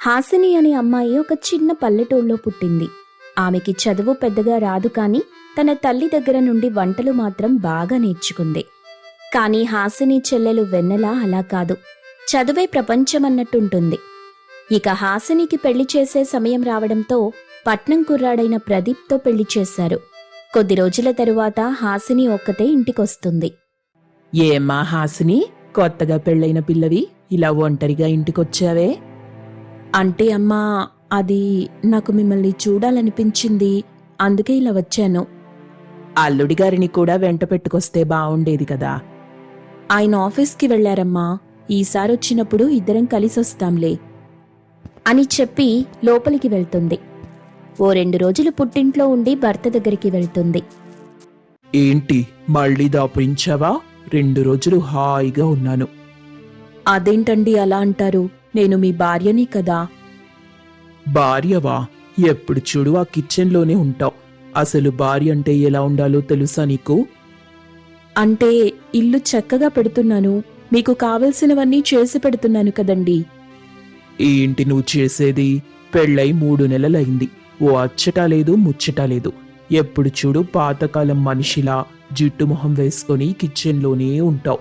హాసిని అనే అమ్మాయి ఒక చిన్న పల్లెటూళ్ళలో పుట్టింది. ఆమెకి చదువు పెద్దగా రాదు కానీ తన తల్లి దగ్గర నుండి వంటలు మాత్రం బాగా నేర్చుకుంది. కానీ హాసిని చెల్లెలు వెన్నెల అలా కాదు. చదువే ప్రపంచమన్నట్టుంటుంది ఇక హాసినికి పెళ్ళి చేసే సమయం రావడంతో పట్నం కుర్రాడైన ప్రదీప్తో పెళ్ళి చేశారు. కొద్ది రోజుల తరువాత హాసిని ఒక్కతే ఇంటికొస్తుంది. ఏమ్మా హాసిని కొత్తగా పెళ్ళైన పిల్లవి ఇలా ఒంటరిగా ఇంటికొచ్చావే? అంటే అమ్మా అది నాకు మిమ్మల్ని చూడాలనిపించింది. అందుకే ఇలా వచ్చాను. అల్లుడి గారిని కూడా వెంట పెట్టుకొస్తే బావుండేది కదా. ఆయన ఆఫీస్కి వెళ్ళారమ్మా ఈసారి వచ్చినప్పుడు ఇద్దరం కలిసొస్తాంలే అని చెప్పి లోపలికి వెళ్తుంది. ఓ రెండు రోజులు పుట్టింట్లో ఉండి భర్త దగ్గరికి వెళ్తుంది. ఏంటి మళ్ళీ దాపురించావా? రెండు రోజులు హాయిగా ఉన్నాను. అదేంటండి అలా అంటారు? నేను మీ భార్యని కదా. భార్యవా? ఎప్పుడు చూడు ఆ కిచెన్లోనే ఉంటావు. అసలు భార్య అంటే ఎలా ఉండాలో తెలుసా నీకు? అంటే ఇల్లు చక్కగా పెడుతున్నాను. మీకు కావలసినవన్నీ చేసి పెడుతున్నాను కదండి. ఏంటి నువ్వు చేసేది పెళ్ళై మూడు నెలలైంది. ఓ అచ్చటా లేదు ముచ్చటా లేదు. ఎప్పుడు చూడు పాతకాలం మనిషిలా జిట్టు మొహం వేసుకొని కిచెన్లోనే ఉంటావు.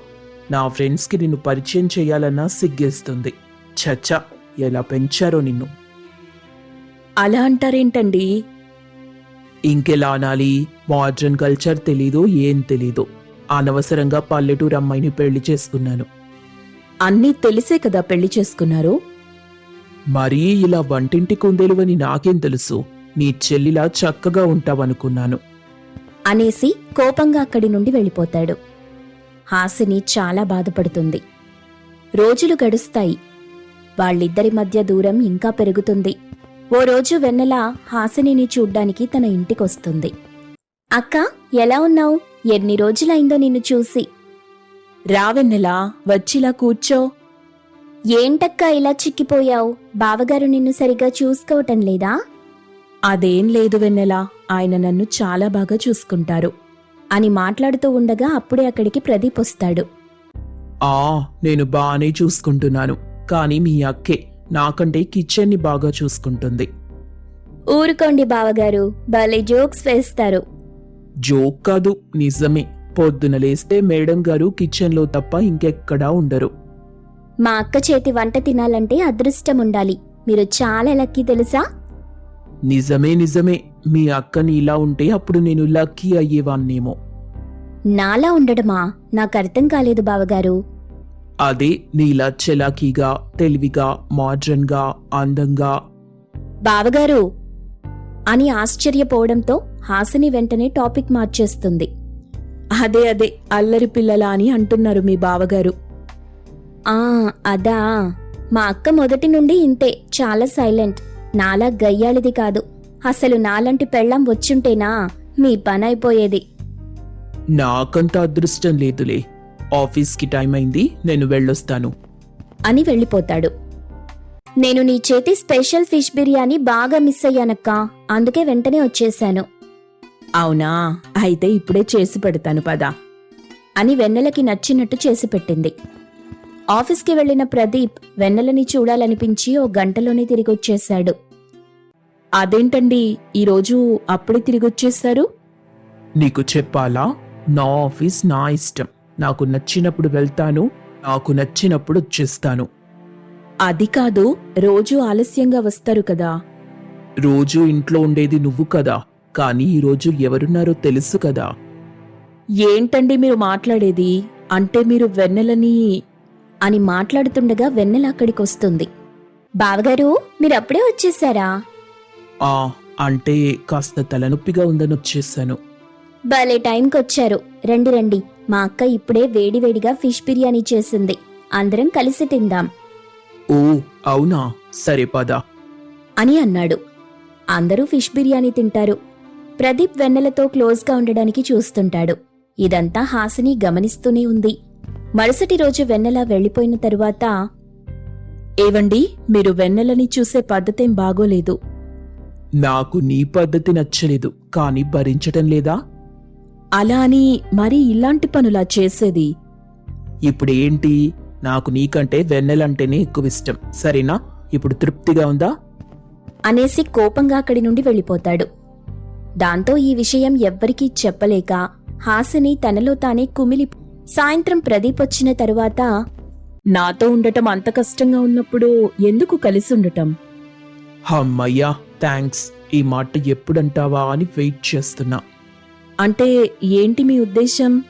నా ఫ్రెండ్స్కి నిన్ను పరిచయం చేయాలన్నా సిగ్గేస్తుంది. చచ్చా ఎలా పెంచారో నిన్ను. అలా అంటారేంటండి? ఇంకెలా అనాలి? మోడ్రన్ కల్చర్ తెలీదు ఏం తెలీదు. అనవసరంగా పల్లెటూరు అమ్మాయిని పెళ్ళి చేసుకున్నాను. అన్నీ తెలిసే కదా పెళ్ళి చేసుకున్నారు? మరీ ఇలా వంటింటి కుందేలువని నాకేం తెలుసు. నీ చెల్లిలా చక్కగా ఉంటావనుకున్నాను. అనేసి కోపంగా అక్కడి నుండి వెళ్ళిపోతాడు. హాసిని చాలా బాధపడుతుంది. రోజులు గడుస్తాయి. వాళ్ళిద్దరి మధ్య దూరం ఇంకా పెరుగుతుంది. ఓ రోజు వెన్నెల హాసినిని చూడ్డానికి తన ఇంటికొస్తుంది. అక్క ఎలా ఉన్నావు? ఎన్ని రోజులైందో నిన్ను చూసి. రావెన్నెలా వచ్చిలా కూర్చో. ఏంటక్క ఇలా చిక్కిపోయావు? బావగారు నిన్ను సరిగా చూసుకోవటం లేదా? అదేం లేదు వెన్నెలా ఆయన నన్ను చాలా బాగా చూసుకుంటారు. అని మాట్లాడుతూ ఉండగా అప్పుడే అక్కడికి ప్రదీప్ వస్తాడు. ఆ నేను బానే చూసుకుంటున్నాను. కానీ మీ అక్కే నాకంటే కిచెన్ని బాగా చూసుకుంటుంది. ఊరుకోండి బావగారు భలే జోక్స్ వేస్తారు. జోక్ కాదు నిజమే. పొద్దున లేస్తే మేడం గారు కిచెన్లో తప్ప ఇంకెక్కడా ఉండరు. మా అక్క చేతి వంట తినాలంటే అదృష్టం ఉండాలి. మీరు చాలా లక్కీ తెలుసా? నిజమే నిజమే. మీ అక్కని ఇలా ఉంటే అప్పుడు నేను లక్కీ అయ్యేవాన్నేమో నాలా ఉండడమా? నాకు అర్థం కాలేదు బావగారు. అదే నీలా చెలాకీగా తెలివిగా మోడ్రన్గా అందంగా. బావగారు అని ఆశ్చర్యపోవడంతో హాసిని వెంటనే టాపిక్ మార్చేస్తుంది. అదే అదే అల్లరి పిల్లల అని అంటున్నారు మీ బావగారు. ఆ అదా. మా అక్క మొదటి నుండి ఇంతే చాలా సైలెంట్. నాలా గయ్యాళిది కాదు. అసలు నాలాంటి పెళ్ళం వచ్చుంటేనా మీ పని అయిపోయేది నాకంత అదృష్టం లేదులే. ఆఫీస్కి టైం అయింది నేను వెళ్ళొస్తాను. అని వెళ్ళిపోతాడు. నేను నీ చేతి స్పెషల్ ఫిష్ బిర్యానీ బాగా మిస్ అయ్యానక్క అందుకే వెంటనే వచ్చేశాను అవునా? అయితే ఇప్పుడే చేసి పెడతాను పదా. అని వెన్నెలకి నచ్చినట్టు చేసి పెట్టింది. ఆఫీస్కి వెళ్ళిన ప్రదీప్ వెన్నెలని చూడాలనిపించి ఓ గంటలోనే తిరిగొచ్చేశాడు. అదేంటండి ఈరోజు అప్పుడే తిరిగొచ్చేస్తారు నీకు చెప్పాలా? నా ఆఫీస్ నా ఇష్టం. నాకు నచ్చినప్పుడు వెళ్తాను నాకు నచ్చినప్పుడు వచ్చేస్తాను. అది కాదు రోజు ఆలస్యంగా వస్తారు కదా. రోజు ఇంట్లో ఉండేది నువ్వు కదా కానీ ఈరోజు ఎవరున్నారో తెలుసు కదా. ఏంటండి మీరు మాట్లాడేది? అంటే మీరు వెన్నెలని అని మాట్లాడుతుండగా వెన్నెల అక్కడికి వస్తుంది బావగారు మీరు అప్పుడే వచ్చేసారా? ఆ అంటే కాస్త తలనొప్పిగా ఉందని వచ్చేసాను. భలే టైంకి వచ్చారు రండి రండి. మా అక్క ఇప్పుడే వేడివేడిగా ఫిష్ బిర్యానీ చేసింది. అందరం కలిసి తిందాం. ఓ అవునా? సరే పద. అని అన్నాడు. అందరూ ఫిష్ బిర్యానీ తింటారు. ప్రదీప్ వెన్నెలతో క్లోజ్గా ఉండడానికి చూస్తుంటాడు. ఇదంతా హాసిని గమనిస్తూనే ఉంది. మరుసటి రోజు వెన్నెల వెళ్ళిపోయిన తరువాత ఏవండి మీరు వెన్నెలని చూసే పద్ధతేం బాగోలేదు. నాకు నీ పద్ధతి నచ్చలేదు కానీ భరించటం లేదా? అలా అని మరి ఇలాంటి పనులా చేసేది? ఇప్పుడేంటి నాకు నీకంటే వెన్నెలంటేనే ఎక్కువ ఇష్టం సరేనా? ఇప్పుడు తృప్తిగా ఉందా? అనేసి కోపంగా అక్కడి నుండి వెళ్ళిపోతాడు. దాంతో ఈ విషయం ఎవ్వరికీ చెప్పలేక హాసిని తనలో తానే కుమిలి సాయంత్రం ప్రదీప్ వచ్చిన తరువాత నాతో ఉండటం అంత కష్టంగా ఉన్నప్పుడు ఎందుకు కలిసి ఉండటం? అమ్మయ్యా థ్యాంక్స్ ఈ మాట ఎప్పుడంటావా అని వెయిట్ చేస్తున్నా. అంటే ఏంటి మీ ఉద్దేశం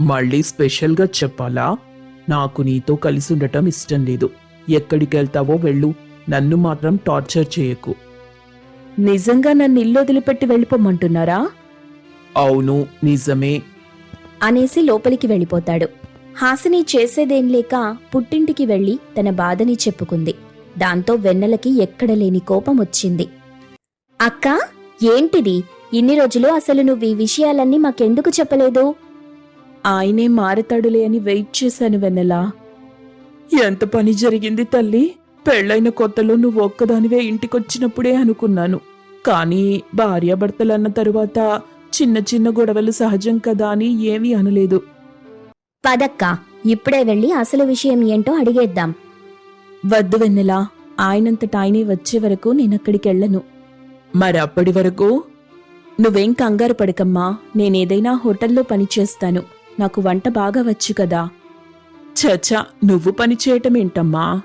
మళ్ళీ స్పెషల్గా చెప్పాలా? నాకు నీతో కలిసి ఉండటం ఇష్టం లేదు. ఎక్కడికి వెళ్తావో వెళ్ళు. నన్ను మాత్రం టార్చర్ చేయకు. నిజంగా నన్ను ఇల్లు వదిలిపెట్టి వెళ్ళిపోమంటున్నారా? అవును నిజమే. అనేసి లోపలికి వెళ్ళిపోతాడు. హాసిని చేసేదేం లేక పుట్టింటికి వెళ్ళి తన బాధని చెప్పుకుంది. దాంతో వెన్నెలకి ఎక్కడలేని కోపం వచ్చింది. అక్క ఏంటిది? ఇన్ని రోజులు అసలు నువ్వు ఈ విషయాలన్నీ మాకెందుకు చెప్పలేదు? ఆయనే మారతాడులే అని వెయిట్ చేశాను వెన్నెలా. ఎంత పని జరిగింది తల్లి? పెళ్ళైన కొత్తలో నువ్వు ఒక్కదానివే ఇంటికొచ్చినప్పుడే అనుకున్నాను. కానీ భార్యాభర్తలన్న తరువాత చిన్న చిన్న గొడవలు సహజం కదా అని ఏమీ అనలేదు. పదక్క ఇప్పుడే వెళ్ళి అసలు విషయం ఏంటో అడిగేద్దాం. వద్దు వెన్నెలా ఆయనంతట ఆయనే వచ్చే వరకు నేనక్కడికి వెళ్ళను మరి అప్పటి వరకు నువ్వేం కంగారు పడకమ్మా నేనేదైనా హోటల్లో పనిచేస్తాను నాకు వంట బాగా వచ్చు కదా. చచా నువ్వు పని చేయటం ఏంటమ్మా?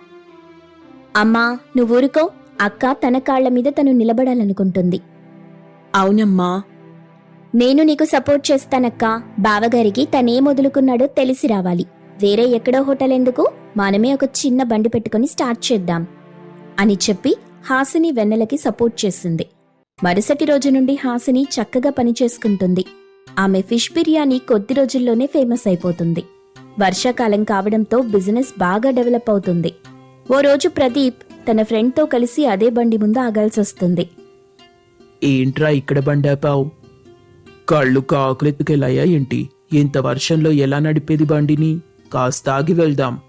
అమ్మా నువ్వూరుకో అక్క తన కాళ్ళ మీద తను నిలబడాలనుకుంటుంది. అవునమ్మా. నేను నీకు సపోర్ట్ చేస్తానక్క. బావగారికి తనేం వదులుకున్నాడో తెలిసి రావాలి. వేరే ఎక్కడో హోటల్ ఎందుకు? మనమే ఒక చిన్న బండి పెట్టుకుని స్టార్ట్ చేద్దాం. అని చెప్పి హాసిని వెన్నెలకి సపోర్ట్ చేసింది మరుసటి రోజు నుండి హాసిని చక్కగా పనిచేసుకుంటుంది. ఆమె ఫిష్ బిర్యానీ కొద్ది రోజుల్లోనే ఫేమస్ అయిపోతుంది. వర్షాకాలం కావడంతో బిజినెస్ బాగా డెవలప్ అవుతుంది. ఓ రోజు ప్రదీప్ తన ఫ్రెండ్తో కలిసి అదే బండి ముందు ఆగాల్సి వస్తుంది. ఏంట్రా ఇక్కడ బండాపావు కళ్ళు కాకులెత్తుకెళ్ళాయా ఏంటి? ఇంత వర్షంలో ఎలా నడిపేది బండిని? కాస్త ఆగి వెళ్దాం.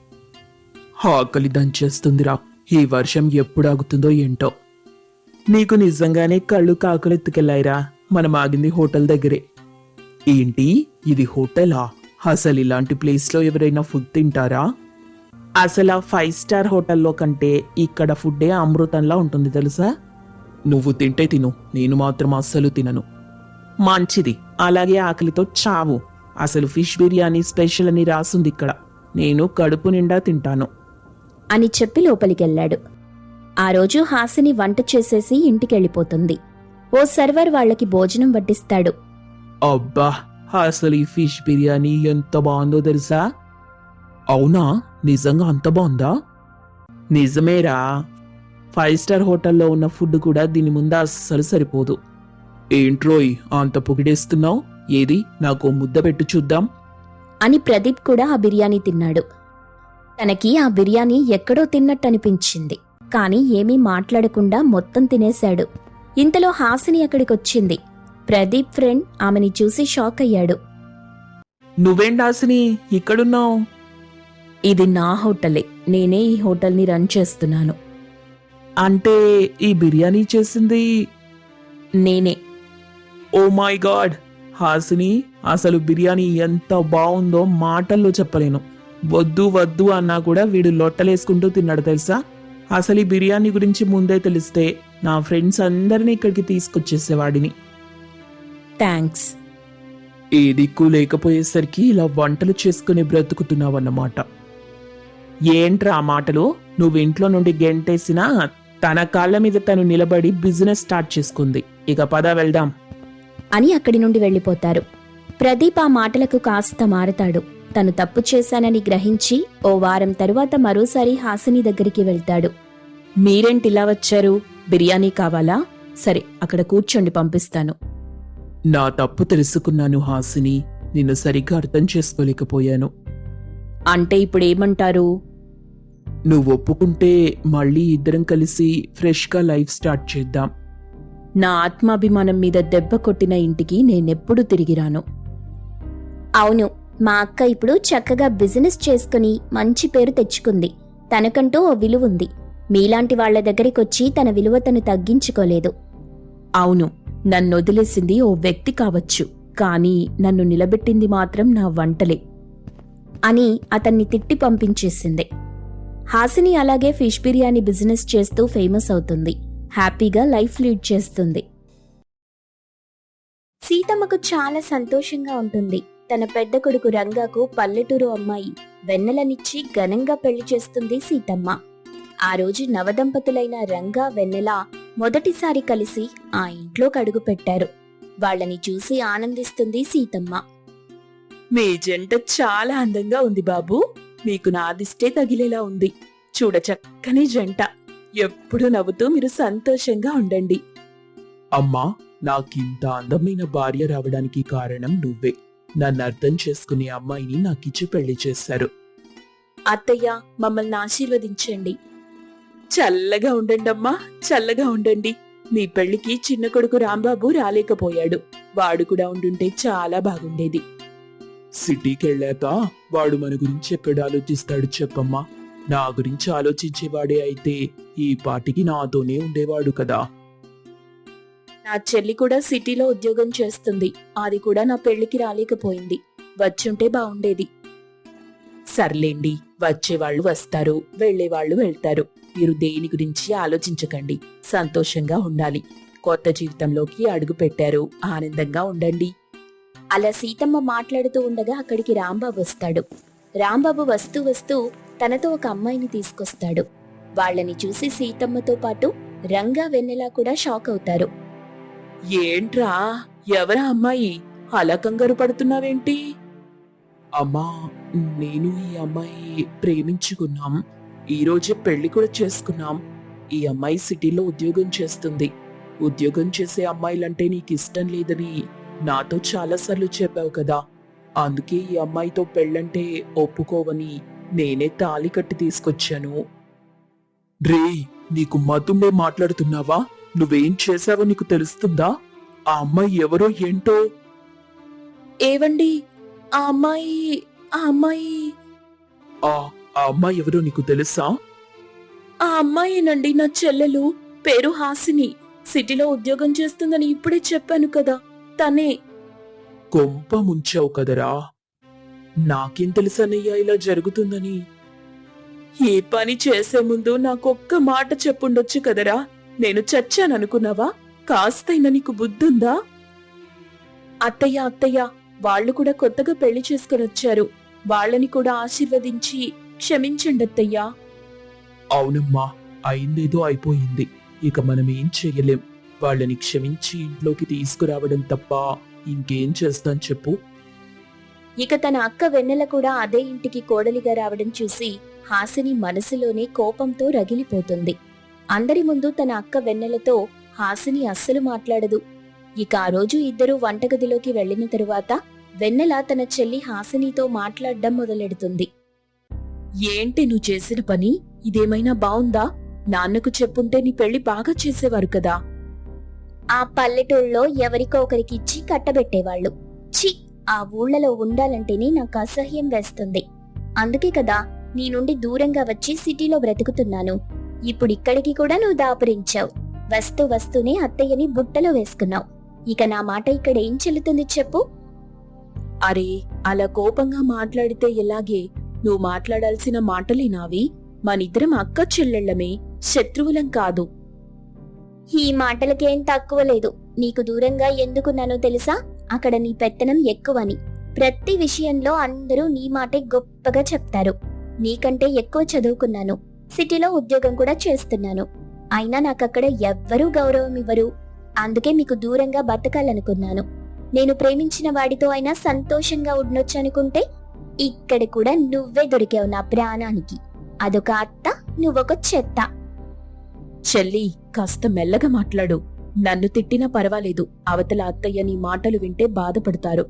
ఆకలి దంచేస్తుందిరా. ఈ వర్షం ఎప్పుడు ఆగుతుందో ఏంటో. నీకు నిజంగానే కళ్ళు కాకులెత్తుకెళ్ళాయిరా. మనం ఆగింది హోటల్ దగ్గరే. ఏంటి? ఇది హోటలా? అసలు ఇలాంటి ప్లేస్లో ఎవరైనా ఫుడ్ తింటారా? అసలు ఆ ఫైవ్ స్టార్ హోటల్లో కంటే ఇక్కడ ఫుడ్డే అమృతంలా ఉంటుంది తెలుసా? నువ్వు తింటే తిను. నేను మాత్రం అస్సలు తినను. మంచిది. అలాగే ఆకలితో చావు. అసలు ఫిష్ బిర్యానీ స్పెషల్ అని రాసుంది ఇక్కడ. నేను కడుపు నిండా తింటాను. అని చెప్పి లోపలికెళ్ళాడు. ఆ రోజు హాసిని వంట చేసేసి ఇంటికెళ్ళిపోతుంది. ఓ సర్వర్ వాళ్ళకి భోజనం వడ్డిస్తాడు. అబ్బా అసలు ఈ ఫిష్ బిర్యానీ ఎంత బాగుందో తెలుసా? అవునా? నిజంగా అంత బాగుందా? నిజమేరా. ఫైవ్ స్టార్ హోటల్లో ఉన్న ఫుడ్ కూడా దీని ముందు అస్సలు సరిపోదు. ఏంట్రోయ్ అంత పొగిడేస్తున్నావు? ఏది? నాకు ముద్ద పెట్టు చూద్దాం. అని ప్రదీప్ కూడా ఆ బిర్యానీ తిన్నాడు. తనకి ఆ బిర్యానీ ఎక్కడో తిన్నట్టు అనిపించింది. కాని ఏమీ మాట్లాడకుండా మొత్తం తినేశాడు. ఇంతలో హాసిని అక్కడికొచ్చింది. ప్రదీప్ ఫ్రెండ్ ఆమెని చూసి షాక్ అయ్యాడు నువ్వేంటాసిని ఇక్కడున్నావు. ఇది నా హోటలే. నేనే ఈ హోటల్ని రన్ చేస్తున్నాను. అంటే ఈ బిర్యానీ చేసింది? నేనే. Oh my God! హాసిని అసలు బిర్యానీ ఎంత బాగుందో మాటల్లో చెప్పలేను. వద్దు వద్దు అన్నా కూడా వీడు లొట్టలేసుకుంటూ తిన్నాడు తెలుసా? అసలు ఈ బిర్యానీ గురించి ముందే తెలిస్తే నా ఫ్రెండ్స్ అందరినీ ఇక్కడికి తీసుకొచ్చేసేవాడిని. థ్యాంక్స్ ఏ దిక్కు లేకపోయేసరికి ఇలా వంటలు చేసుకుని బ్రతుకుతున్నావన్నమాట. ఏంట్రా ఆ మాటలు? నువ్వు ఇంట్లో నుండి గెంటేసినా తన కాళ్ళ మీద తను నిలబడి బిజినెస్ స్టార్ట్ చేసుకుంది. ఇక పద వెళ్దాం. అని అక్కడి నుండి వెళ్ళిపోతారు. ప్రదీప్ ఆ మాటలకు కాస్త మారతాడు. తను తప్పు చేశానని గ్రహించి ఓ వారం తరువాత మరోసారి హాసిని దగ్గరికి వెళ్తాడు. మీరేంటిలా వచ్చారు? బిర్యానీ కావాలా? సరే అక్కడ కూర్చోండి పంపిస్తాను. నా తప్పు తెలుసుకున్నాను హాసిని. నిన్ను సరిగ్గా అర్థం చేసుకోలేకపోయాను. అంటే ఇప్పుడేమంటారు? నువ్వు ఒప్పుకుంటే మళ్ళీ ఇద్దరం కలిసి ఫ్రెష్గా లైఫ్ స్టార్ట్ చేద్దాం. నా ఆత్మాభిమానం మీద దెబ్బ కొట్టిన ఇంటికి నేనెప్పుడు తిరిగిరాను అవును మా అక్క ఇప్పుడు చక్కగా బిజినెస్ చేసుకుని మంచి పేరు తెచ్చుకుంది. తనకంటూ ఓ విలువుంది మీలాంటి వాళ్ళ దగ్గరికొచ్చి తన విలువ తను తగ్గించుకోలేదు. అవును నన్ను వదిలేసింది ఓ వ్యక్తి కావచ్చు. కానీ నన్ను నిలబెట్టింది మాత్రం నా వంటలే. అని అతన్ని తిట్టి పంపించేసింది. హాసిని అలాగే ఫిష్ బిర్యానీ బిజినెస్ చేస్తూ ఫేమస్ అవుతుంది. హ్యాపీగా లైఫ్ లీడ్ చేస్తుంది. సీతమ్మకు చాలా సంతోషంగా ఉంటుంది. తన పెద్ద కొడుకు రంగాకు పల్లెటూరు అమ్మాయి వెన్నెలనిచ్చి ఘనంగా పెళ్ళి చేస్తుంది సీతమ్మ. ఆ రోజు నవదంపతులైన రంగా వెన్నెల మొదటిసారి కలిసి ఆ ఇంట్లో కడుగు పెట్టారు. వాళ్ళని చూసి ఆనందిస్తుంది సీతమ్మ. మీ జంట చాలా అందంగా ఉంది బాబు. మీకు నాదిష్టే తగిలేలా ఉంది. చూడ చక్కని జంట. ఎప్పుడు నవ్వుతూ మీరు సంతోషంగా ఉండండి. అమ్మా నాకింత అందమైన భార్య రావడానికి కారణం నువ్వే. నన్ను అర్థం చేసుకునే అమ్మాయిని నాకిచ్చి పెళ్ళి చేశారు. అత్తయ్య మమ్మల్ని ఆశీర్వదించండి. చల్లగా ఉండండి అమ్మా చల్లగా ఉండండి. మీ పెళ్ళికి చిన్న కొడుకు రాంబాబు రాలేకపోయాడు. వాడు కూడా ఉండుంటే చాలా బాగుండేది. సిటీకి వెళ్ళాక వాడు మన గురించి ఎక్కడ ఆలోచిస్తాడు చెప్పమ్మా? నా గురించి ఆలోచించేవాడే అయితే ఈ పాటికి నాతోనే ఉండేవాడు కదా. నా చెల్లి కూడా సిటీలో ఉద్యోగం చేస్తుంది. అది కూడా నా పెళ్ళికి రాలేకపోయింది. వచ్చుంటే బాగుండేది సర్లేండి వచ్చేవాళ్ళు వస్తారు వెళ్ళేవాళ్ళు వెళ్తారు. మీరు దేని గురించి ఆలోచించకండి. సంతోషంగా ఉండాలి. కొత్త జీవితంలోకి అడుగు పెట్టారు. ఆనందంగా ఉండండి. అలా సీతమ్మ మాట్లాడుతూ ఉండగా అక్కడికి రాంబాబు వస్తాడు. రాంబాబు వస్తూ వస్తూ తనతో ఒక అమ్మాయిని తీసుకొస్తాడు. వాళ్ళని చూసి సీతమ్మతో పాటు రంగా వెన్నెలా కూడా షాక్ అవుతారు. ఏంట్రా? ఎవరా అమ్మాయి? అలా కంగారు పడుతున్నావేంటి? అమ్మా నేను ఈ అమ్మాయి ప్రేమించుకున్నాం. ఈరోజే పెళ్ళి కూడా చేసుకున్నాం. ఈ అమ్మాయి సిటీలో ఉద్యోగం చేస్తుంది. ఉద్యోగం చేసే అమ్మాయిలంటే నీకు ఇష్టం లేదని నాతో చాలాసార్లు చెప్పావు కదా. అందుకే ఈ అమ్మాయితో పెళ్ళంటే ఒప్పుకోవని నేనే తాళి కట్టి తీసుకొచ్చాను. రే నీకు మతుండే మాట్లాడుతున్నావా? నువ్వేం చేశావో నీకు తెలుస్తుందా? ఆ అమ్మాయి ఎవరో ఏంటో? ఏవండి? ఆ అమ్మాయి ఆ అమ్మాయి. ఆ ఆ అమ్మాయి ఎవరో నీకు తెలుసా? ఆ అమ్మాయేనండి నా చెల్లెలు పేరు హాసిని. సిటీలో ఉద్యోగం చేస్తుందని ఇప్పుడే చెప్పాను కదా తనే. కొంప ముంచావు కదరా. నాకేం తెలుసనయ్యా ఇలా జరుగుతుందని? ఈ పని చేసే ముందు నాకొక్క మాట చెప్పుండొచ్చు కదరా. నేను చచ్చాననుకున్నావా? కాస్తైనా నీకు బుద్ధుందా? అత్తయ్య అత్తయ్య వాళ్ళు కూడా కొత్తగా పెళ్ళి చేసుకుని వచ్చారు. వాళ్ళని కూడా ఆశీర్వదించి క్షమించండి అత్తయ్యా. అవునమ్మా అయిందేదో అయిపోయింది. ఇక మనం ఏం చెయ్యలేం వాళ్ళని క్షమించి ఇంట్లోకి తీసుకురావడం తప్ప ఇంకేం చేస్తాం చెప్పు? ఇక తన అక్క వెన్నెల కూడా అదే ఇంటికి కోడలిగా రావడం చూసి హాసిని మనసులోనే కోపంతో రగిలిపోతుంది. అందరి ముందు తన అక్క వెన్నెలతో హాసిని అస్సలు మాట్లాడదు. ఇక ఆ రోజు ఇద్దరూ వంటగదిలోకి వెళ్ళిన తరువాత వెన్నెల తన చెల్లి హాసినితో మాట్లాడడం మొదలెడుతుంది. ఏంటి నువ్వు చేసిన పని? ఇదేమైనా బావుందా? నాన్నకు చెప్పుంటే నీ పెళ్ళి బాగా చేసేవారు కదా. ఆ పల్లెటూళ్ళలో ఎవరికో ఒకరికి ఇచ్చి కట్టబెట్టేవాళ్ళు. ఛీ! ఆ ఊళ్ళలో ఉండాలంటేనే నాకు అసహ్యం వేస్తుంది. అందుకే కదా నీ నుండి దూరంగా వచ్చి సిటీలో బ్రతుకుతున్నాను. ఇప్పుడు ఇక్కడికి కూడా నువ్వు దాపురించావు. వస్తూ వస్తూనే అత్తయ్యని బుట్టలో వేసుకున్నావు. ఇక నా మాట ఇక్కడ ఏం చెల్లుతుంది చెప్పు? అరే అలా కోపంగా మాట్లాడితే ఎలాగే? నువ్వు మాట్లాడాల్సిన మాటలే నావి. మనిద్దరం అక్క చెల్లెళ్ళమే శత్రువులం కాదు. ఈ మాటలకేం తక్కువ లేదు. నీకు దూరంగా ఎందుకున్నానో తెలుసా? అక్కడ నీ పెత్తనం ఎక్కువని. ప్రతి విషయంలో అందరూ నీ మాటే గొప్పగా చెప్తారు. నీకంటే ఎక్కువ చదువుకున్నాను. సిటీలో ఉద్యోగం కూడా చేస్తున్నాను. అయినా నాకక్కడ ఎవ్వరూ గౌరవం ఇవ్వరు. అందుకే మీకు దూరంగా బతకాలనుకున్నాను. నేను ప్రేమించిన వాడితో అయినా సంతోషంగా ఉండొచ్చనుకుంటే ఇక్కడ కూడా నువ్వే దొరికావు నా ప్రాణానికి. అదొక అత్త నువ్వొక చెత్త. చెల్లి కాస్త మెల్లగా మాట్లాడు. నన్ను తిట్టినా పర్వాలేదు. అవతల అత్తయ్య నీ మాటలు వింటే బాధపడతారు.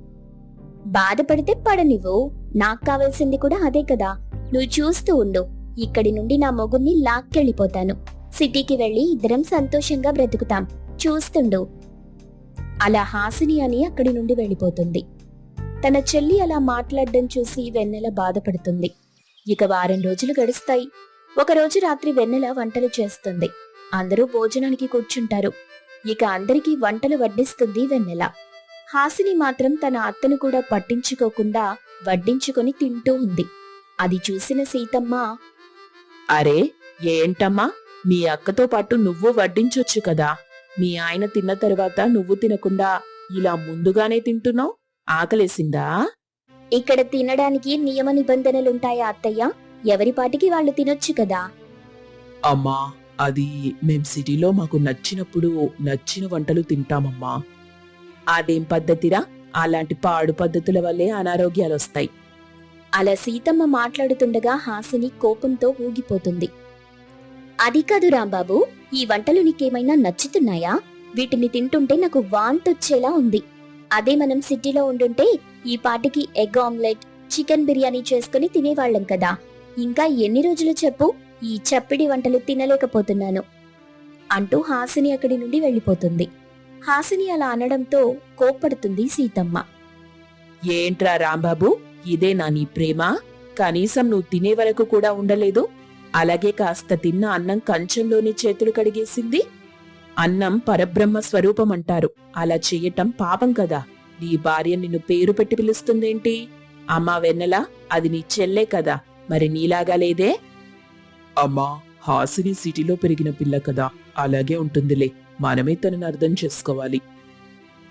బాధపడితే పడనివ్వు. నాకు కావాల్సింది కూడా అదే కదా. నువ్వు చూస్తూ ఉండు. ఇక్కడి నుండి నా మొగుణ్ణి లాక్కెళ్ళిపోతాను. సిటీకి వెళ్ళి ఇద్దరం సంతోషంగా బ్రతుకుతాం. చూస్తుండు. అలా హాసిని అని అక్కడి నుండి వెళ్ళిపోతుంది. తన చెల్లి అలా మాట్లాడడం చూసి వెన్నెల బాధపడుతుంది. ఇక వారం రోజులు గడుస్తాయి. ఒకరోజు రాత్రి వెన్నెల వంటలు చేస్తుంది. అందరూ భోజనానికి కూర్చుంటారు. ఇక అందరికీ వంటలు వడ్డిస్తుంది వెన్నెల. హాసిని మాత్రం తన అత్తను కూడా పట్టించుకోకుండా వడ్డించుకొని తింటూ ఉంది. అది చూసిన సీతమ్మ అరే ఏంటమ్మా? మీ అక్కతో పాటు నువ్వు వడ్డించొచ్చు కదా. మీ ఆయన తిన్న తరువాత నువ్వు తినకుండా ఇలా ముందుగానే తింటున్నావు? ఆకలేసిందా? ఇక్కడ తినడానికి నియమ నిబంధనలుంటాయా అత్తయ్య? ఎవరి పాటికి వాళ్ళు తినొచ్చు కదా. అమ్మా అది మేం సిటీలో మాకు నచ్చినప్పుడు నచ్చిన వంటలు తింటామమ్మా. అదేం పద్ధతిరా? అలాంటి పాడు పద్ధతుల వల్లే అనారోగ్యాలు వస్తాయి అలా సీతమ్మ మాట్లాడుతుండగా హాసిని కోపంతో ఊగిపోతుంది. అది కాదు రాంబాబు ఈ వంటలు నీకేమైనా నచ్చుతున్నాయా? వీటిని తింటుంటే నాకు వాంతొచ్చేలా ఉంది. అదే మనం సిటీలో ఉండుంటే ఈ పాటికి ఎగ్ ఆమ్లెట్ చికెన్ బిర్యానీ చేసుకుని తినేవాళ్ళం కదా. ఇంకా ఎన్ని రోజులు చెప్పు? ఈ చప్పిడి వంటలు తినలేకపోతున్నాను. అంటూ హాసిని అక్కడి నుండి వెళ్ళిపోతుంది. హాసిని అలా అనడంతో కోప్పడుతుంది సీతమ్మ. ఏంట్రా రాంబాబు? ఇదే నా నీ ప్రేమ? కనీసం నువ్వు తినే వరకు కూడా ఉండలేదు? అలాగే కాస్త తిన్న అన్నం కంచంలోని చేతులు కడిగేసింది? అన్నం పరబ్రహ్మ స్వరూపం అంటారు అలా చెయ్యటం పాపం కదా. నీ భార్య నిన్ను పేరు పెట్టి పిలుస్తుందేంటి? అమ్మా వెన్నెలా అది నీ చెల్లే కదా. మరి నీలాగా లేదే? అమ్మా హాసిని సిటీలో పెరిగిన పిల్ల కదా. అలాగే ఉంటుందిలే. మనమే తనని అర్థం చేసుకోవాలి.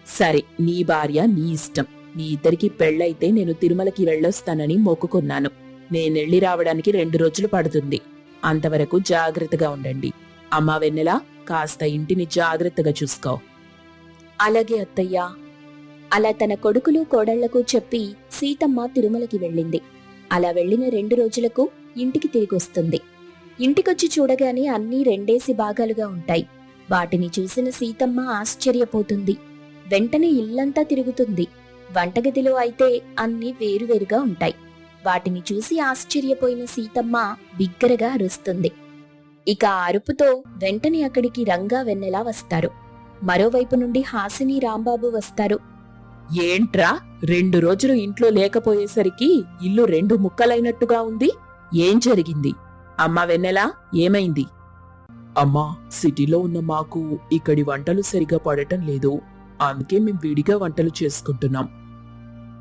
సరే నీ భార్య నీ ఇష్టం. నీ ఇద్దరికి పెళ్ళైతే నేను తిరుమలకి వెళ్ళొస్తానని మొక్కుకున్నాను. నేనెళ్ళి రావడానికి రెండు రోజులు పడుతుంది. అంతవరకు జాగ్రత్తగా ఉండండి. అమ్మా వెన్నెలా కాస్త ఇంటిని జాగ్రత్తగా చూసుకో. అలాగే అత్తయ్యా. అలా తన కొడుకులు కోడళ్ళకు చెప్పి సీతమ్మ తిరుమలకి వెళ్ళింది. అలా వెళ్ళిన రెండు రోజులకు ఇంటికి తిరిగొస్తుంది. ఇంటికొచ్చి చూడగానే అన్నీ రెండేసి భాగాలుగా ఉంటాయి. వాటిని చూసిన సీతమ్మ ఆశ్చర్యపోతుంది. వెంటనే ఇల్లంతా తిరుగుతుంది. వంటగదిలో అయితే అన్నీ వేరువేరుగా ఉంటాయి. వాటిని చూసి ఆశ్చర్యపోయిన సీతమ్మ బిగ్గరగా అరుస్తుంది. ఇక ఆ అరుపుతో వెంటనే అక్కడికి రంగా వెన్నెలా వస్తారు. మరోవైపు నుండి హాసిని రాంబాబు వస్తారు. ఏంట్రా? రెండు రోజులు ఇంట్లో లేకపోయేసరికి ఇల్లు రెండు ముక్కలైనట్టుగా ఉంది. ఏం జరిగింది? అమ్మా వెన్నెలా? ఏమైంది? అమ్మా సిటీలో ఉన్న మాకు ఇక్కడి వంటలు సరిగా పడటం లేదు. అందుకే మేము విడిగా వంటలు చేసుకుంటున్నాం.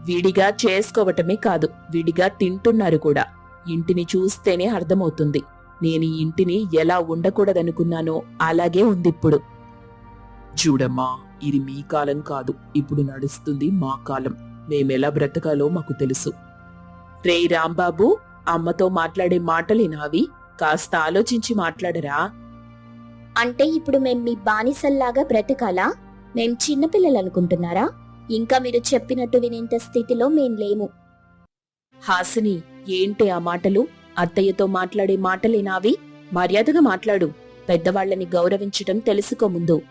విడిగా చేసుకోవటమే కాదు విడిగా తింటున్నారు కూడా. ఇంటిని చూస్తేనే అర్థమవుతుంది. నేను ఈ ఇంటిని ఎలా ఉండకూడదనుకున్నానో అలాగే ఉందిప్పుడు. చూడమ్మా ఇది మీ కాలం కాదు. ఇప్పుడు నడుస్తుంది మా కాలం. మేమెలా బ్రతకాలో మాకు తెలుసు. రే రాంబాబు అమ్మతో మాట్లాడే మాటలేనావి కాస్త ఆలోచించి మాట్లాడరా? అంటే ఇప్పుడు మేం మీ బానిసల్లాగా బ్రతకాలా? మేం చిన్నపిల్లలు అనుకుంటున్నారా ఇంకా మీరు చెప్పినట్టు వినేంత స్థితిలో మేం లేము. హాసిని ఏంటి ఆ మాటలు? అత్తయ్యతో మాట్లాడే మాటలేనావి? మర్యాదగా మాట్లాడు. పెద్దవాళ్ళని గౌరవించటం తెలుసుకో ముందు.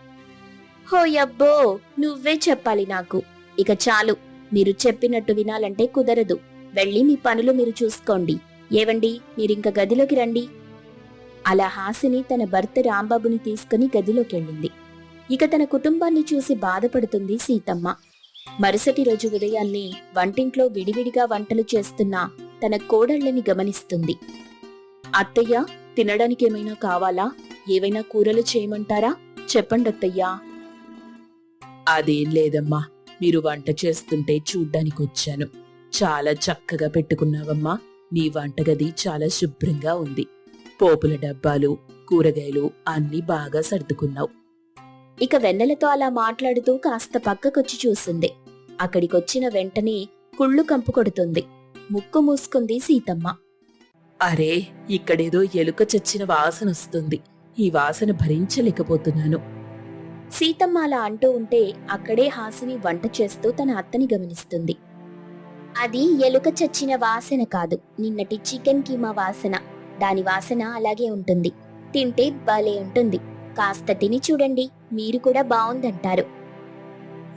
హోయబ్బో నువ్వే చెప్పాలి నాకు. ఇక చాలు. మీరు చెప్పినట్టు వినాలంటే కుదరదు. వెళ్ళి మీ పనులు మీరు చూసుకోండి. ఏవండి? మీరింక గదిలోకి రండి. అలా హాసిని తన భర్త రాంబాబుని తీసుకుని గదిలోకి వెళ్ళింది ఇక తన కుటుంబాన్ని చూసి బాధపడుతుంది సీతమ్మ. మరుసటి రోజు ఉదయాన్నే వంటింట్లో విడివిడిగా వంటలు చేస్తున్న తన కోడళ్ళని గమనిస్తుంది. అత్తయ్య తినడానికి ఏమైనా కావాలా? ఏవైనా కూరలు చేయమంటారా? చెప్పండి అత్తయ్యా. అదేం లేదమ్మా. మీరు వంట చేస్తుంటే చూడ్డానికి వచ్చాను. చాలా చక్కగా పెట్టుకున్నావమ్మా. నీ వంటగది చాలా శుభ్రంగా ఉంది. పోపుల డబ్బాలు కూరగాయలు అన్నీ బాగా సర్దుకున్నావు. ఇక వెన్నెలతో అలా మాట్లాడుతూ కాస్త పక్కకొచ్చి చూసింది. అక్కడికొచ్చిన వెంటనే కుళ్ళు కంపు కొడుతుంది. ముక్కు మూసుకుంది సీతమ్మ. అరే ఇక్కడేదో ఎలుక చచ్చిన వాసన వస్తుంది. ఈ వాసన భరించలేకపోతున్నాను. సీతమ్మ అలా అంటూ ఉంటే అక్కడే హాసిని వంట చేస్తూ తన అత్తని గమనిస్తుంది. అది ఎలుక చచ్చిన వాసన కాదు. నిన్నటి చికెన్ కీమా వాసన. దాని వాసన అలాగే ఉంటుంది. తింటే భలే ఉంటుంది. కాస్త తిని చూడండి మీరు కూడా బావుందంటారు.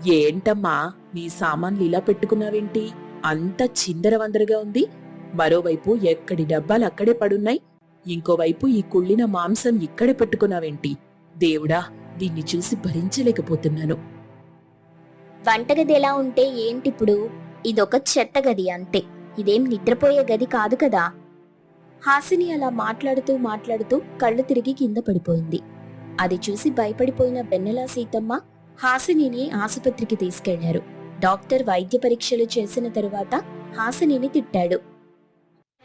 ఏంటమ్మా నీ సామాన్లు ఇలా పెట్టుకున్నావేంటి? అంత చిందరవందరగా ఉంది. మరోవైపు ఎక్కడి డబ్బాలు అక్కడే పడున్నాయి. ఇంకోవైపు ఈ కుళ్ళిన మాంసం ఇక్కడే పెట్టుకున్నావేంటి? దేవుడా దీన్ని చూసి భరించలేకపోతున్నాను. వంటగది ఎలా ఉంటే ఏంటిప్పుడు? ఇదొక చెత్త గది అంతే. ఇదేం నిద్రపోయే గది కాదు కదా? హాసిని అలా మాట్లాడుతూ మాట్లాడుతూ కళ్ళు తిరిగి కింద పడిపోయింది. అది చూసి భయపడిపోయిన బెన్నెల సీతమ్మ హాసినిని ఆసుపత్రికి తీసుకెళ్ళారు. డాక్టర్ వైద్య పరీక్షలు చేసిన తరువాత హాసినిని తిట్టాడు.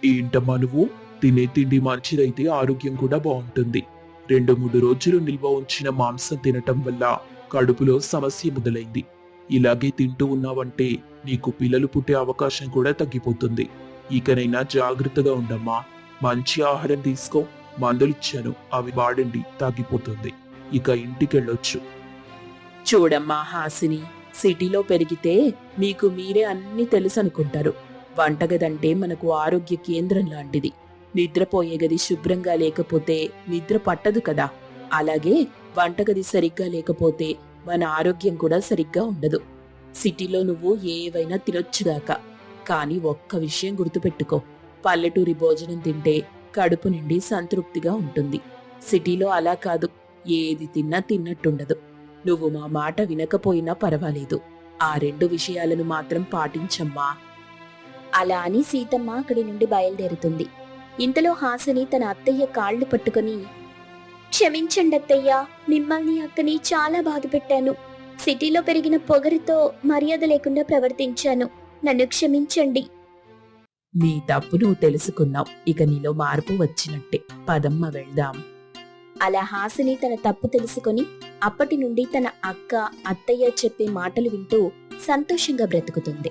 ఏంటమ్మా నువ్వు? తినే తిండి మంచిదైతే ఆరోగ్యం కూడా బాగుంటుంది. రెండు మూడు రోజులు నిల్వ ఉంచిన మాంసం తినటం వల్ల కడుపులో సమస్య మొదలైంది. ఇలాగే తింటూ ఉన్నావంటే నీకు పిల్లలు పుట్టే అవకాశం కూడా తగ్గిపోతుంది. ఇకనైనా జాగ్రత్తగా ఉండమ్మా. మంచి ఆహారం తీసుకో. మందులిచ్చాను. అవి వాడండి తగ్గిపోతుంది ఇక ఇంటికెళ్ళొచ్చు. చూడమ్మా హాసిని సిటీలో పెరిగితే మీకు మీరే అన్ని తెలుసు అనుకుంటారు వంటగదంటే మనకు ఆరోగ్య కేంద్రం లాంటిది. నిద్రపోయే గది శుభ్రంగా లేకపోతే నిద్ర పట్టదు కదా. అలాగే వంటగది సరిగ్గా లేకపోతే మన ఆరోగ్యం కూడా సరిగ్గా ఉండదు. సిటీలో నువ్వు ఏవైనా తినొచ్చుగాక కానీ ఒక్క విషయం గుర్తుపెట్టుకో. పల్లెటూరి భోజనం తింటే కడుపు నిండి సంతృప్తిగా ఉంటుంది. సిటీలో అలా కాదు. ఏది తిన్నా తిన్నట్టుండదు. నువ్వు మా మాట వినకపోయినా పర్వాలేదు. ఆ రెండు విషయాలను మాత్రం పాటించమ్మా. అలా అని సీతమ్మ అక్కడి నుండి బయలుదేరుతుంది. ఇంతలో హాసని తన అత్తయ్య కాళ్ళు పట్టుకొని క్షమించండి అత్తయ్య. మిమ్మల్ని అక్కని చాలా బాధ పెట్టాను. సిటీలో పెరిగిన పొగరుతో మర్యాద లేకుండా ప్రవర్తించాను. నన్ను క్షమించండి. నీ తప్పు నువ్వు తెలుసుకున్నావు. ఇక నీలో మార్పు వచ్చినట్టే. పదమ్మ వెళ్దాం. అలా హాసిని తన తప్పు తెలుసుకొని అప్పటి నుండి తన అక్క అత్తయ్య చెప్పే మాటలు వింటూ సంతోషంగా బ్రతుకుతుంది.